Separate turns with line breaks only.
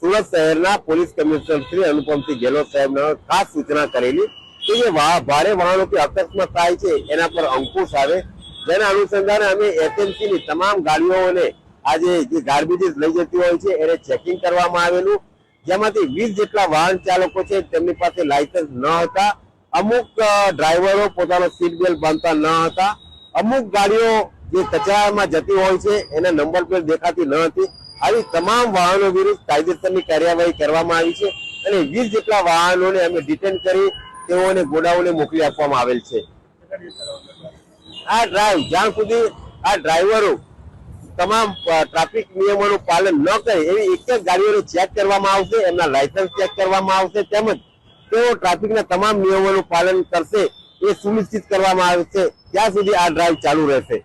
સુરત શહેરના police commissioner Shri Anupamsinh Gehlot સાહેબના ખાસ સૂચના કરેલી કે જે ભારે વાહનોથી અકસ્માત થાય છે, એના પર અંકુશ આવે. જેના અનુસંધાને અમે એસએમસી ની તમામ ગાડીઓને આજે જે ગાર્બેજીસ લઈ જતી હોય છે, એને ચેકિંગ કરવામાં આવેલું. જેમાંથી વીસ જેટલા વાહન ચાલકો છે, તેમની પાસે લાયસન્સ ન હતા. અમુક ડ્રાઈવરો પોતાનો સીટ બેલ્ટ બાંધતા ન હતા. અમુક ગાડીઓ જે કચરામાં જતી હોય છે, એના નંબર પ્લેટ દેખાતી ન હતી. આવી તમામ વાહનો વિરુદ્ધ કાયદેસરની કાર્યવાહી કરવામાં આવી છે અને વીસ જેટલા વાહનોને અમે ડિટેન કરી તેઓને ગોડાઓને મોકલી આપવામાં આવેલ છે. આ ડ્રાઈવ જ્યાં સુધી આ ડ્રાઈવરો તમામ ટ્રાફિક નિયમોનું પાલન ન કરે એવી એક જ ગાડીઓને ચેક કરવામાં આવશે, એમના લાયસન્સ ચેક કરવામાં આવશે તેમજ તેઓ ટ્રાફિકના તમામ નિયમોનું પાલન કરશે એ સુનિશ્ચિત કરવામાં આવશે ત્યાં સુધી આ ડ્રાઈવ ચાલુ રહેશે.